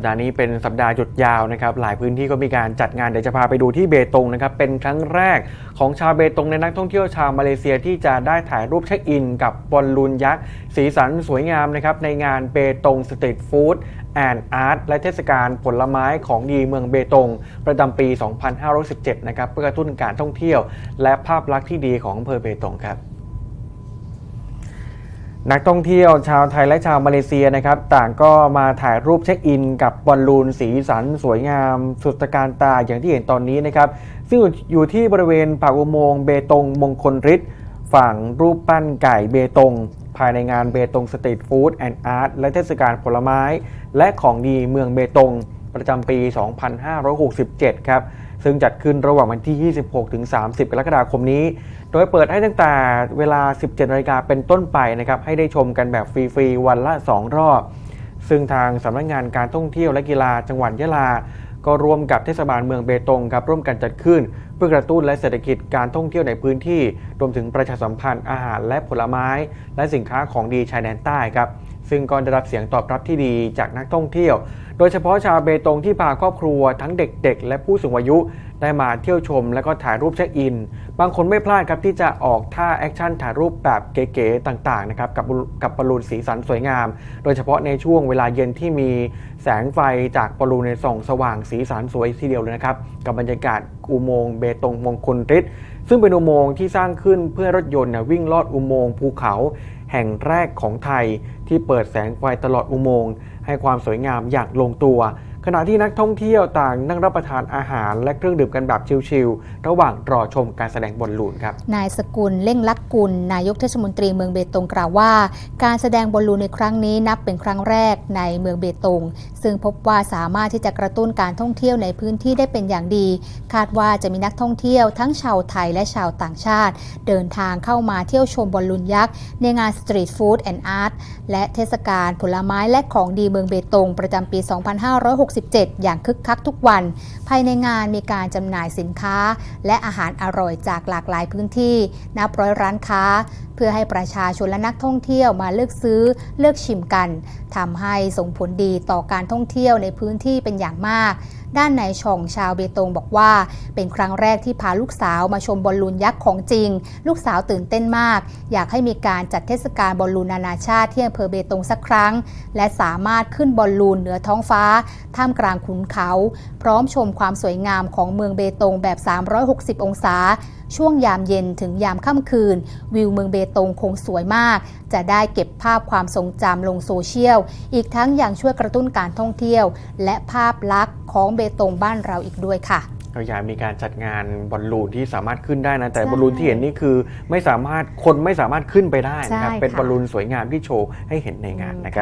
ปดาห์นี้เป็นสัปดาห์หยุดยาวนะครับหลายพื้นที่ก็มีการจัดงานเดี๋ยวจะพาไปดูที่เบตงนะครับเป็นครั้งแรกของชาวเบตงในนักท่องเที่ยวชาวมาเลเซียที่จะได้ถ่ายรูปเช็คอิน กับบอลลูนยักษ์สีสันสวยงามนะครับในงานเบตงสตรีทฟู้ดแอนด์อาร์ตและเทศกาลผลไม้ของดีเมืองเบตง ประจำปี 2517 นะครับเพื่อกระตุ้นการท่องเที่ยว และภาพลักษณ์ที่ดีของอำเภอเบตงครับ นักท่องเที่ยวชาวไทยและชาวมาเลเซียนะครับ ต่างก็มาถ่ายรูปเช็คอิน กับบอลลูนสีสัน สวยงาม สุดตะการตาอย่างที่เห็นตอนนี้นะครับ ซึ่งอยู่ที่บริเวณปากอุโมงค์เบตงมงคลฤทธิ์ฝั่งรูปปั้นไก่เบตง ภายในงานเบตงสตรีทฟู้ดแอนด์อาร์ตและเทศกาลผลไม้ และของดีเมืองเบตง ประจำปี 2567 ครับ ซึ่งจัดขึ้นระหว่างวันที่ 26 ถึง 30 กรกฎาคมนี้ โดยเปิดให้ตั้งแต่เวลา 17นาฬิกาเป็นต้นไปนะครับให้ได้ชมกันแบบฟรีๆวันละ 2 รอบ ซึ่งทางสำนักงานการท่องเที่ยวและกีฬาจังหวัดยะลา ก็ร่วมกับเทศบาลเมืองเบตงครับร่วมกันจัดขึ้น เพื่อกระตุ้นและเศรษฐกิจการท่องเที่ยวในพื้นที่รวมถึงประชาสัมพันธ์อาหารและผลไม้ และสินค้าของดีชายแดนใต้ครับ ซึ่งก็ได้รับเสียงตอบรับที่ดีจากนักท่องเที่ยว โดยเฉพาะชาวเบตงที่พาครอบครัวทั้งเด็กๆ และผู้สูงอายุ ได้มาเที่ยวชมและก็ถ่ายรูปเช็คอิน บางคนไม่พลาดครับที่จะออกท่าแอคชั่นถ่ายรูปแบบเก๋ๆต่างๆนะครับกับกับบอลลูนสีสันสวยงาม โดยเฉพาะในช่วงเวลาเย็นที่มีแสงไฟจากบอลลูนในส่องสว่างสีสันสวยทีเดียวเลยนะครับกับบรรยากาศอุโมงค์เบตงมงคลฤทธิ์ซึ่งเป็นอุโมงค์ที่สร้างขึ้นเพื่อรถยนต์วิ่งลอดอุโมงค์ภูเขาแห่งแรกของไทยที่เปิดแสงไฟตลอดอุโมงค์ให้ความสวยงามอย่างลงตัว ขณะที่นักท่องเที่ยวต่างนั่งรับประทานอาหารและเครื่องดื่มกันแบบชิลๆระหว่างรอชมการแสดงบอลลูนครับ นายสกุลเล่งลักกุล นายกเทศมนตรีเมืองเบตงกล่าวว่า การแสดงบอลลูนในครั้งนี้นับเป็นครั้งแรกในเมืองเบตง ซึ่งพบว่าสามารถที่จะกระตุ้นการท่องเที่ยวในพื้นที่ได้เป็นอย่างดี คาดว่าจะมีนักท่องเที่ยวทั้งชาวไทยและชาวต่างชาติ เดินทางเข้ามาเที่ยวชมบอลลูนยักษ์ในงานสตรีทฟู้ดแอนด์อาร์ตและเทศกาลผลไม้และของดีเมืองเบตงประจำปี 256 2567 อย่างคึกคักทุกวัน ภายในงานมีการจำหน่ายสินค้า และอาหารอร่อยจากหลากหลายพื้นที่ นับร้อยร้านค้า เพื่อให้ประชาชนและนักท่องเที่ยวมาเลือกซื้อเลือกชิมกันทำให้ส่งผลดีต่อการท่องเที่ยวในพื้นที่เป็นอย่างมาก ด้านนายช่องชาวเบตงบอกว่า เป็นครั้งแรกที่พาลูกสาวมาชมบอลลูนยักษ์ของจริง ลูกสาวตื่นเต้นมาก อยากให้มีการจัดเทศกาลบอลลูนนานาชาติที่อำเภอเบตงสักครั้ง และสามารถขึ้นบอลลูนเหนือท้องฟ้า ท่ามกลางขุนเขา พร้อมชมความสวยงามของเมืองเบตงแบบ 360 องศาช่วงยามเย็นถึงยามค่ำคืน วิวเมืองเบตงคงสวยมาก จะได้เก็บภาพความทรงจำลงโซเชียล อีกทั้งยังช่วยกระตุ้นการท่องเที่ยว และภาพลักษณ์ ของเบตงบ้านเราอีกด้วยค่ะก็อยากมีการจัดงานบอลลูนที่สามารถขึ้นได้นะ แต่ใช่บอลลูนที่เห็นนี่คือไม่สามารถคนไม่สามารถขึ้นไปได้นะครับใช่ค่ะเป็นบอลลูนสวยงามที่โชว์ให้เห็นในงานนะครับ